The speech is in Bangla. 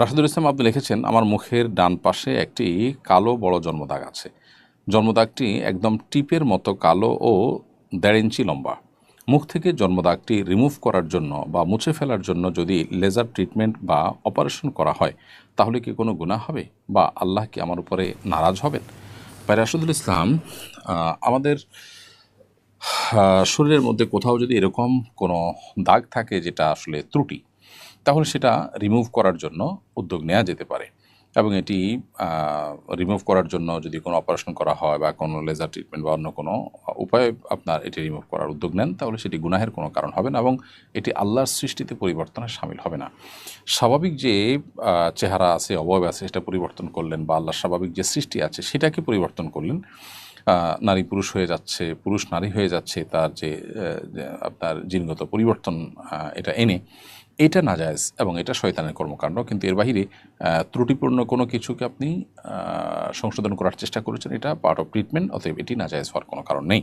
রাশিদুল ইসলাম, আপনি লিখেছেন, আমার মুখের ডান পাশে একটি কালো বড় জন্মদাগ আছে। জন্মদাগটি একদম টিপের মতো কালো ও দেড় ইঞ্চি লম্বা। মুখ থেকে জন্মদাগটি রিমুভ করার জন্য বা মুছে ফেলার জন্য যদি লেজার ট্রিটমেন্ট বা অপারেশন করা হয়, তাহলে কি কোনো গুনাহ হবে? বা আল্লাহ কি আমার উপরে নারাজ হবেন? ভাই রাশিদুল ইসলাম আমাদের শরীরের মধ্যে কোথাও যদি এরকম কোনো দাগ থাকে যেটা আসলে ত্রুটি তাহলে সেটা রিমুভ করার জন্য উদ্যোগ নেওয়া যেতে পারে। এবং এটি রিমুভ করার জন্য যদি কোনো অপারেশন করা হয় বা কোনো লেজার ট্রিটমেন্ট বা অন্য কোনো উপায়ে আপনার এটি রিমুভ করার উদ্যোগ নেন, তাহলে সেটি গুনাহের কোনো কারণ হবে না এবং এটি আল্লাহর সৃষ্টিতে পরিবর্তনে সামিল হবে না। স্বাভাবিক যে চেহারা আছে, অবয়ব আছে, সেটা পরিবর্তন করলেন বা আল্লাহর স্বাভাবিক যে সৃষ্টি আছে, সেটাকে পরিবর্তন করলেন নারী পুরুষ হয়ে যাচ্ছে, পুরুষ নারী হয়ে যাচ্ছে, তার যে আপনার জিনগত পরিবর্তন এটা এনে এটা না নাজায়জ এবং এটা শয়তানের কর্মকাণ্ড, কিন্তু এর বাহিরে ত্রুটিপূর্ণ কোনো কিছুকে আপনি সংশোধন করার চেষ্টা করেছেন, এটা পার্ট অফ ট্রিটমেন্ট অতএব এটি নাজায়জ হওয়ার কোনো কারণ নেই।